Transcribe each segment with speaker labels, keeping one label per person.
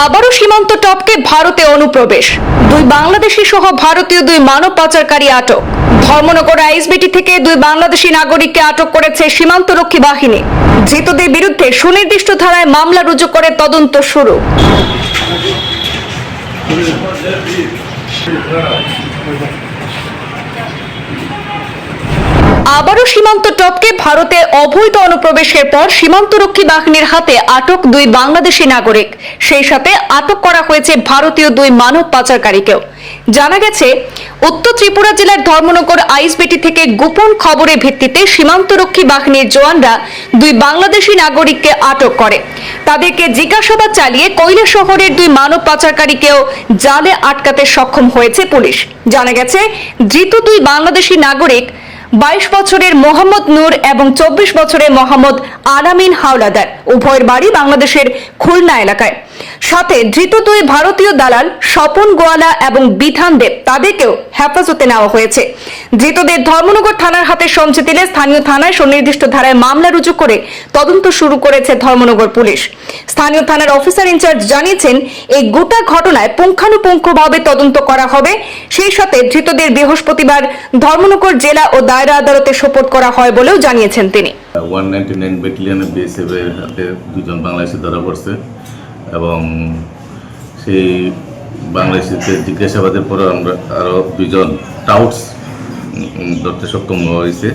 Speaker 1: আবারও সীমান্ত টপকে ভারতে অনুপ্রবেশ। দুই বাংলাদেশি সহ ভারতীয় দুই মানব পাচারকারী আটক। ধর্মনগর আইসবিটি থেকে দুই বাংলাদেশি নাগরিককে আটক করেছে সীমান্তরক্ষী বাহিনী। ধৃতদের বিরুদ্ধে সুনির্দিষ্ট ধারায় মামলা রুজু করে তদন্ত শুরু। আবারও সীমান্ত টপকে ভারতে অবৈধ অনুপ্রবেশের পর সীমান্তরক্ষী বাহিনীর হাতে আটক দুই বাংলাদেশি নাগরিক। সেই সাথে আটক করা হয়েছে ভারতীয় দুই মানব পাচারকারীকেও। জানা গেছে, উত্তর ত্রিপুরা জেলার ধর্মনগর আইসবিটি থেকে গোপন খবরের ভিত্তিতে সীমান্তরক্ষী বাহিনীর জওয়ানরা দুই বাংলাদেশি নাগরিককে আটক করে। তাদেরকে জিজ্ঞাসাবাদ চালিয়ে কৈলা শহরের দুই মানব পাচারকারীকেও জালে আটকাতে সক্ষম হয়েছে পুলিশ। জানা গেছে, ধৃত দুই বাংলাদেশি নাগরিক বাইশ বছরের মোহাম্মদ নূর এবং চব্বিশ বছরের মোহাম্মদ আলামিন হাওলাদার, উভয়ের বাড়ি বাংলাদেশের খুলনা এলাকায়। সাথে ধৃত দুই ভারতীয় দালাল স্বপন গোয়ালা এবং বিধান দেব, তাদেরকেও হেফাজতে নেওয়া হয়েছে। ধৃতদের ধর্মনগর থানার হাতে সমঝে দিলে স্থানীয় থানায় সুনির্দিষ্ট ধারায় মামলা রুজু করে তদন্ত শুরু করেছে ধর্মনগর পুলিশ। স্থানীয় থানার অফিসার ইনচার্জ জানিয়েছেন, এই গোটা ঘটনায় পুঙ্খানুপুঙ্খভাবে তদন্ত করা হবে। সেই সাথে ধৃতদের বৃহস্পতিবার ধর্মনগর জেলা ও দায়রা আদালতে সোপর্দ করা হয় বলেও জানিয়েছেন তিনি।
Speaker 2: ওয়ান নাইনটি নাইন ব্যাটালিয়নের বিএসএফ এর হাতে দুজন বাংলাদেশি ধরা পড়ছে এবং সেই বাংলাদেশিতে জিজ্ঞাসাবাদের পরে আমরা আরও দুজন টাউটস ধরতে সক্ষম হয়েছে।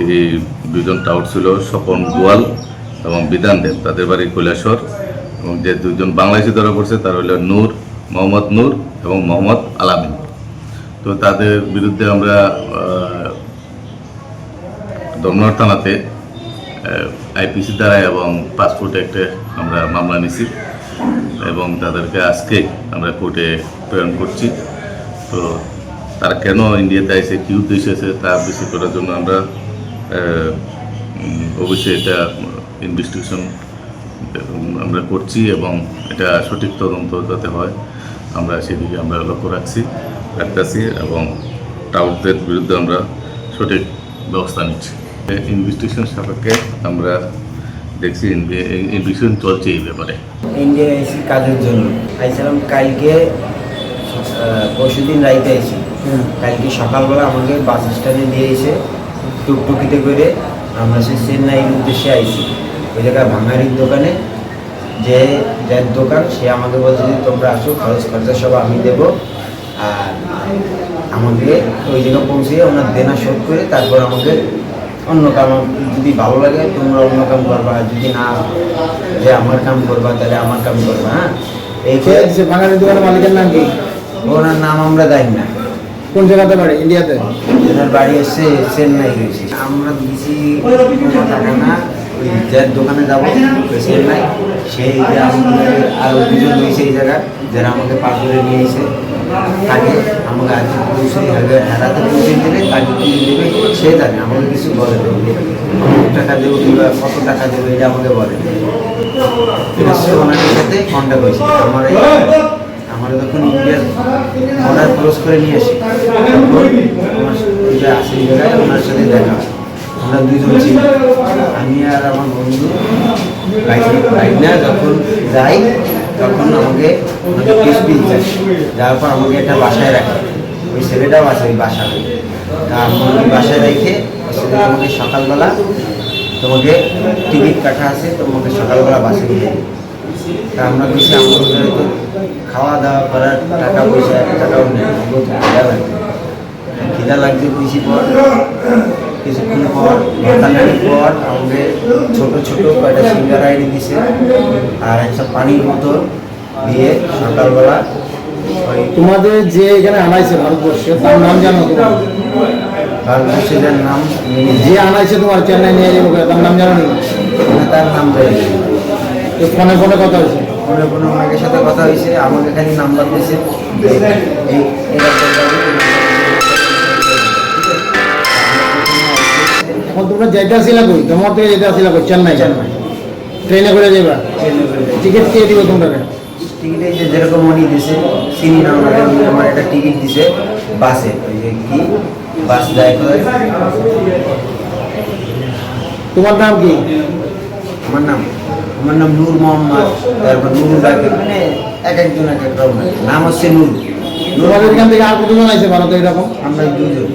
Speaker 2: এই দুজন টাউট ছিল স্বপন গোয়াল এবং বিধান দেব, তাদের বাড়ি কৈলাসর এবং যে দুজন বাংলাদেশি ধরা পড়ছে তার হলো নূর, মোহাম্মদ নূর এবং মোহাম্মদ আলামিন। তো তাদের বিরুদ্ধে আমরা দমনর থানাতে আইপিসি দ্বারা এবং পাসপোর্ট অ্যাক্টে আমরা মামলা নিছি এবং তাদেরকে আজকে আমরা কোর্টে প্রেরণ করছি। তো তারা কেন ইন্ডিয়াতে আসে কী উদ্দেশ্যে আছে তা বেশি করার জন্য আমরা অবশ্যই এটা ইনভেস্টিগেশন আমরা করছি এবং এটা সঠিক তদন্ত যাতে হয়, আমরা সেদিকে আমরা লক্ষ্য রাখছি, রাখতেছি এবং টাউটদের বিরুদ্ধে আমরা সঠিক ব্যবস্থা নিচ্ছি। ইনভেস্টিগেশন সাপেক্ষে আমরা দেখছি ইনভেস্টিগেশন চলছে এই ব্যাপারে।
Speaker 3: ইন্ডিয়া এসি কাজের জন্য। আইছিলাম কালকে পরশু দিন রাইতে আইছি কালকে সকালবেলা আমাকে বাস স্ট্যান্ডে নিয়ে এসে টুকটুকিতে করে আমরা সেই চেন্নাইয়ের উদ্দেশ্যে আইছি। ওই জায়গায় ভাঙারির দোকানে। যে যার দোকান সে আমাকে বলছে যে তোমরা আসো খরচ খরচা সব আমি দেবো। আর আমাকে ওই জায়গায় পৌঁছে ওনার দেনা শোধ করে তারপর আমাকে অন্য কাম যদি ভালো লাগে তোমরা অন্য কাম করবা। যদি না যে আমার কাম করবা তাহলে আমার কাম করবা হ্যাঁ? এই
Speaker 4: যে বাঙালি দোকানের মালিকের নাম কি?
Speaker 3: ওনার নাম আমরা জানি না।
Speaker 4: কোন জায়গাতে বাড়ি? ইন্ডিয়াতে?
Speaker 3: ওনার বাড়ি এসে চেন্নাই গেছি আমরা দিয়েছি টাকা না যার দোকানে যাব চেন্নাই। সেই আরও দুজন রয়েছে এই জায়গায়, যারা আমাকে পা করে নিয়ে এসে তাকে আমাকে আজকে পৌঁছে হেরা- হেরাতে পৌঁছে দিলে, তাকে কি দেবে, সে জানে, আমাকে কিছু বলে। কত টাকা দেবো কিংবা কত টাকা দেবো, এটা আমাকে বলে ওনাদের সাথে কন্ট্যাক্ট হয়েছে আমার আমার যখন ইন্ডিয়ার অর্ডার ক্লোজ করে নিয়ে আসি আমার ওই আসে এই জায়গায়, ওনার সাথে দেখা। আমরা দুজন ছিলাম আমি আর আমার বন্ধু না যখন যাই, তখন আমাকে পিস যায় যাওয়ার পর আমাকে একটা বাসায় রাখে। ওই ছেলেটাও আছে ওই বাসায়। তা আমি বাসায় রেখে ছেলেটা আমাকে সকালবেলা তোমাকে টিকিট কাটা আছে, তোমাকে সকালবেলা বাসে দিয়ে তা আমরা বেশি আমাদের খাওয়া দাওয়া করার টাকা পয়সা টাকাও নেই। খিদা লাগবে খিদা লাগছে বেশি পর। কিছুক্ষণ পর ঘন্টাখানিক পর আমাদের ছোট ছোট কয়টা সিঙ্গারা এনে দিছে আর একটা পানির বোতল দিয়ে সকালবেলা
Speaker 4: তোমাদের যে এখানে আনাইছে ভারতবর্ষে তার নাম জানো তোমার
Speaker 3: ভারতবর্ষের নাম
Speaker 4: যে আনাইছে তোমার চেন্নাই নিয়ে যাব তার নাম জানো নি?
Speaker 3: তার নাম
Speaker 4: তো ফোনে ফোনে কথা হয়েছে।
Speaker 3: ফোনে ফোনে ওনাদের সাথে কথা হয়েছে আমাকে খালি নাম্বার দিয়েছে। এই
Speaker 4: এখন তোমরা যেটা আসিলা কই? তোমার থেকে যেটা আসিলা কই? চেন্নাই?
Speaker 3: চেন্নাই।
Speaker 4: ট্রেনে করে যাবা টিকিট কে দিবে তোমরা
Speaker 3: টিকিটে যে যেরকম উনি দিছে চিনি না ওনাকে আমার একটা টিকিট দিছে বাসে। ওই যে কি? বাস যায় কোথায়
Speaker 4: তোমার নাম কি?
Speaker 3: আমার নাম আমার নাম নূর মোহাম্মদ তারপর নুরুল রাকিব মানে এক একজন এক এক রকম নাম হচ্ছে নূর।
Speaker 4: তোমাদের এখান থেকে আর কতজন আইছে ভারতে এরকম?
Speaker 3: আমরা দুজন।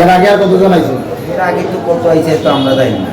Speaker 4: এর আগে আর কতজন আইছে?
Speaker 3: এর আগে তো কত আইছে তো আমরা জানি না।